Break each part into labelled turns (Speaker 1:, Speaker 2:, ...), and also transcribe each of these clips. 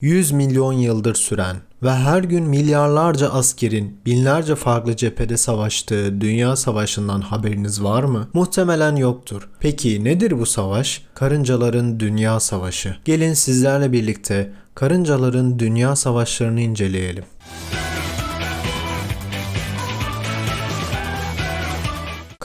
Speaker 1: 100 milyon yıldır süren ve her gün milyarlarca askerin binlerce farklı cephede savaştığı dünya savaşından haberiniz var mı? Muhtemelen yoktur. Peki nedir bu savaş? Karıncaların Dünya Savaşı. Gelin sizlerle birlikte karıncaların dünya savaşlarını inceleyelim.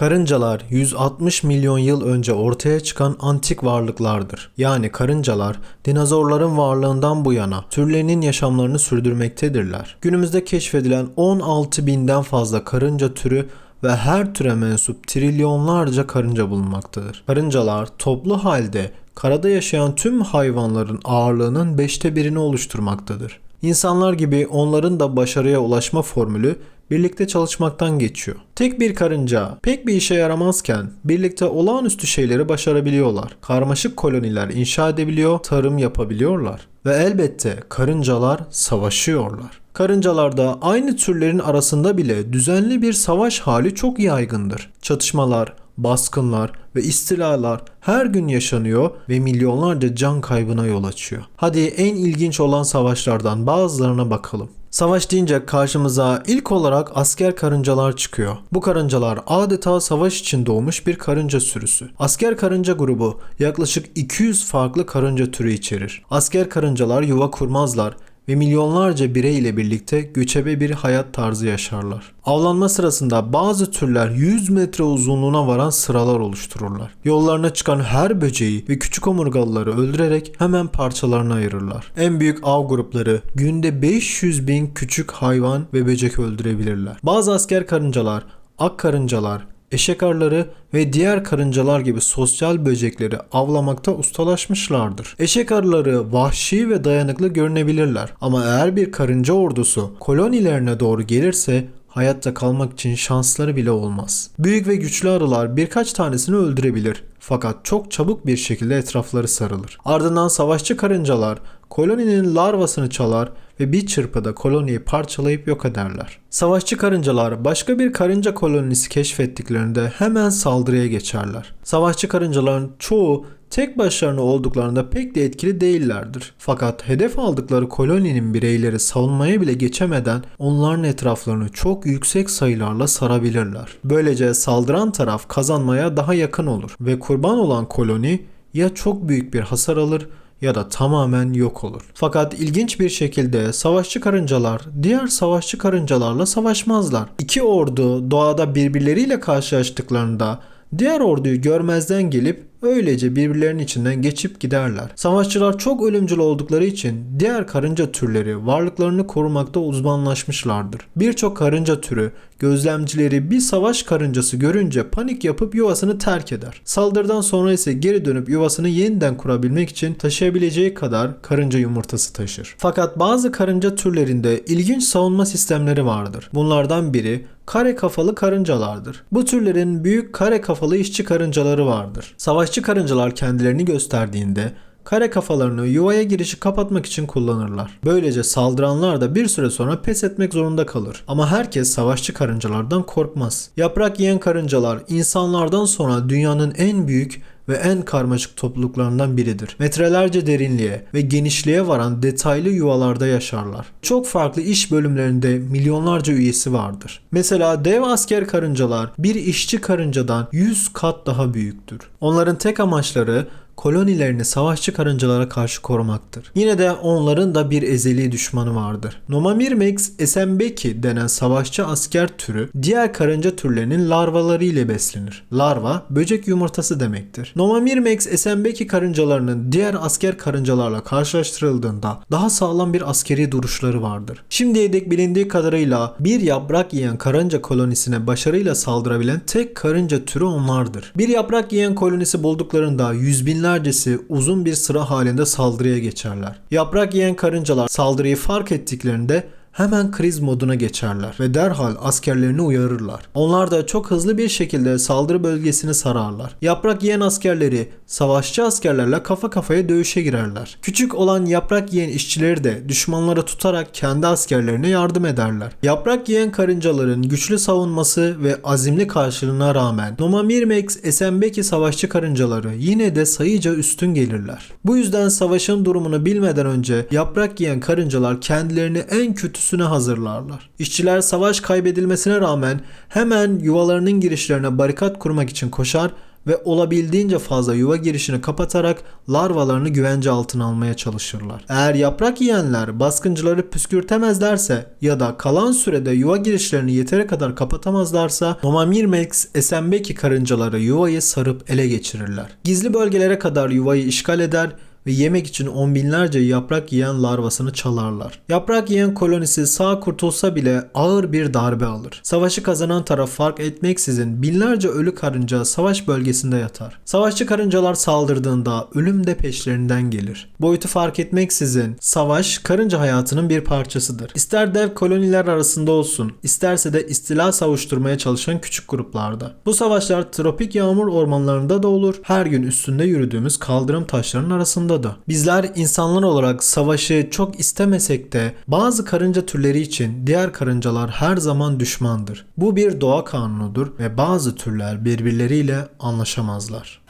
Speaker 1: Karıncalar 160 milyon yıl önce ortaya çıkan antik varlıklardır. Yani karıncalar dinozorların varlığından bu yana türlerinin yaşamlarını sürdürmektedirler. Günümüzde keşfedilen 16 binden fazla karınca türü ve her türe mensup trilyonlarca karınca bulunmaktadır. Karıncalar toplu halde karada yaşayan tüm hayvanların ağırlığının beşte birini oluşturmaktadır. İnsanlar gibi onların da başarıya ulaşma formülü birlikte çalışmaktan geçiyor. Tek bir karınca pek bir işe yaramazken birlikte olağanüstü şeyleri başarabiliyorlar. Karmaşık koloniler inşa edebiliyor, tarım yapabiliyorlar. Ve elbette karıncalar savaşıyorlar. Karıncalarda aynı türlerin arasında bile düzenli bir savaş hali çok yaygındır. Çatışmalar, baskınlar ve istilalar her gün yaşanıyor ve milyonlarca can kaybına yol açıyor. Hadi en ilginç olan savaşlardan bazılarına bakalım. Savaş deyince karşımıza ilk olarak asker karıncalar çıkıyor. Bu karıncalar adeta savaş için doğmuş bir karınca sürüsü. Asker karınca grubu yaklaşık 200 farklı karınca türü içerir. Asker karıncalar yuva kurmazlar ve milyonlarca birey ile birlikte göçebe bir hayat tarzı yaşarlar. Avlanma sırasında bazı türler 100 metre uzunluğuna varan sıralar oluştururlar. Yollarına çıkan her böceği ve küçük omurgalıları öldürerek hemen parçalarına ayırırlar. En büyük av grupları günde 500 bin küçük hayvan ve böcek öldürebilirler. Bazı asker karıncalar, ak karıncalar, eşek arıları ve diğer karıncalar gibi sosyal böcekleri avlamakta ustalaşmışlardır. Eşek arıları vahşi ve dayanıklı görünebilirler ama eğer bir karınca ordusu kolonilerine doğru gelirse hayatta kalmak için şansları bile olmaz. Büyük ve güçlü arılar birkaç tanesini öldürebilir fakat çok çabuk bir şekilde etrafları sarılır. Ardından savaşçı karıncalar koloninin larvasını çalar ve bir çırpıda koloniyi parçalayıp yok ederler. Savaşçı karıncalar başka bir karınca kolonisi keşfettiklerinde hemen saldırıya geçerler. Savaşçı karıncaların çoğu tek başlarına olduklarında pek de etkili değillerdir. Fakat hedef aldıkları koloninin bireyleri savunmaya bile geçemeden onların etraflarını çok yüksek sayılarla sarabilirler. Böylece saldıran taraf kazanmaya daha yakın olur ve kurban olan koloni ya çok büyük bir hasar alır ya da tamamen yok olur. Fakat ilginç bir şekilde savaşçı karıncalar diğer savaşçı karıncalarla savaşmazlar. İki ordu doğada birbirleriyle karşılaştıklarında diğer orduyu görmezden gelip öylece birbirlerinin içinden geçip giderler. Savaşçılar çok ölümcül oldukları için diğer karınca türleri varlıklarını korumakta uzmanlaşmışlardır. Birçok karınca türü gözlemcileri bir savaş karıncası görünce panik yapıp yuvasını terk eder. Saldırıdan sonra ise geri dönüp yuvasını yeniden kurabilmek için taşıyabileceği kadar karınca yumurtası taşır. Fakat bazı karınca türlerinde ilginç savunma sistemleri vardır. Bunlardan biri kare kafalı karıncalardır. Bu türlerin büyük kare kafalı işçi karıncaları vardır. Savaşçı karıncalar kendilerini gösterdiğinde kare kafalarını yuvaya girişi kapatmak için kullanırlar. Böylece saldıranlar da bir süre sonra pes etmek zorunda kalır. Ama herkes savaşçı karıncalardan korkmaz. Yaprak yiyen karıncalar insanlardan sonra dünyanın en büyük ve en karmaşık topluluklarından biridir. Metrelerce derinliğe ve genişliğe varan detaylı yuvalarda yaşarlar. Çok farklı iş bölümlerinde milyonlarca üyesi vardır. Mesela dev asker karıncalar bir işçi karıncadan 100 kat daha büyüktür. Onların tek amaçları kolonilerini savaşçı karıncalara karşı korumaktır. Yine de onların da bir ezeli düşmanı vardır. Nomamirmex esembeki denen savaşçı asker türü diğer karınca türlerinin larvaları ile beslenir. Larva böcek yumurtası demektir. Nomamirmex esembeki karıncalarının diğer asker karıncalarla karşılaştırıldığında daha sağlam bir askeri duruşları vardır. Şimdiye dek bilindiği kadarıyla bir yaprak yiyen karınca kolonisine başarıyla saldırabilen tek karınca türü onlardır. Bir yaprak yiyen kolonisi bulduklarında yüz binlercesi uzun bir sıra halinde saldırıya geçerler. Yaprak yiyen karıncalar saldırıyı fark ettiklerinde hemen kriz moduna geçerler ve derhal askerlerini uyarırlar. Onlar da çok hızlı bir şekilde saldırı bölgesini sararlar. Yaprak yiyen askerleri savaşçı askerlerle kafa kafaya dövüşe girerler. Küçük olan yaprak yiyen işçileri de düşmanları tutarak kendi askerlerine yardım ederler. Yaprak yiyen karıncaların güçlü savunması ve azimli karşılığına rağmen Noma Mirmex Esembeki savaşçı karıncaları yine de sayıca üstün gelirler. Bu yüzden savaşın durumunu bilmeden önce yaprak yiyen karıncalar kendilerini en kötüsüne hazırlarlar. İşçiler savaş kaybedilmesine rağmen hemen yuvalarının girişlerine barikat kurmak için koşar ve olabildiğince fazla yuva girişini kapatarak larvalarını güvence altına almaya çalışırlar. Eğer yaprak yiyenler baskıncıları püskürtemezlerse ya da kalan sürede yuva girişlerini yeteri kadar kapatamazlarsa Nomamirmex esembeki karıncaları yuvayı sarıp ele geçirirler. Gizli bölgelere kadar yuvayı işgal eder ve yemek için on binlerce yaprak yiyen larvasını çalarlar. Yaprak yiyen kolonisi sağ kurtulsa bile ağır bir darbe alır. Savaşı kazanan taraf fark etmeksizin binlerce ölü karınca savaş bölgesinde yatar. Savaşçı karıncalar saldırdığında ölüm de peşlerinden gelir. Boyutu fark etmeksizin savaş karınca hayatının bir parçasıdır. İster dev koloniler arasında olsun, isterse de istila savuşturmaya çalışan küçük gruplarda. Bu savaşlar tropik yağmur ormanlarında da olur, her gün üstünde yürüdüğümüz kaldırım taşlarının arasında da. Bizler insanlar olarak savaşı çok istemesek de bazı karınca türleri için diğer karıncalar her zaman düşmandır. Bu bir doğa kanunudur ve bazı türler birbirleriyle anlaşamazlar.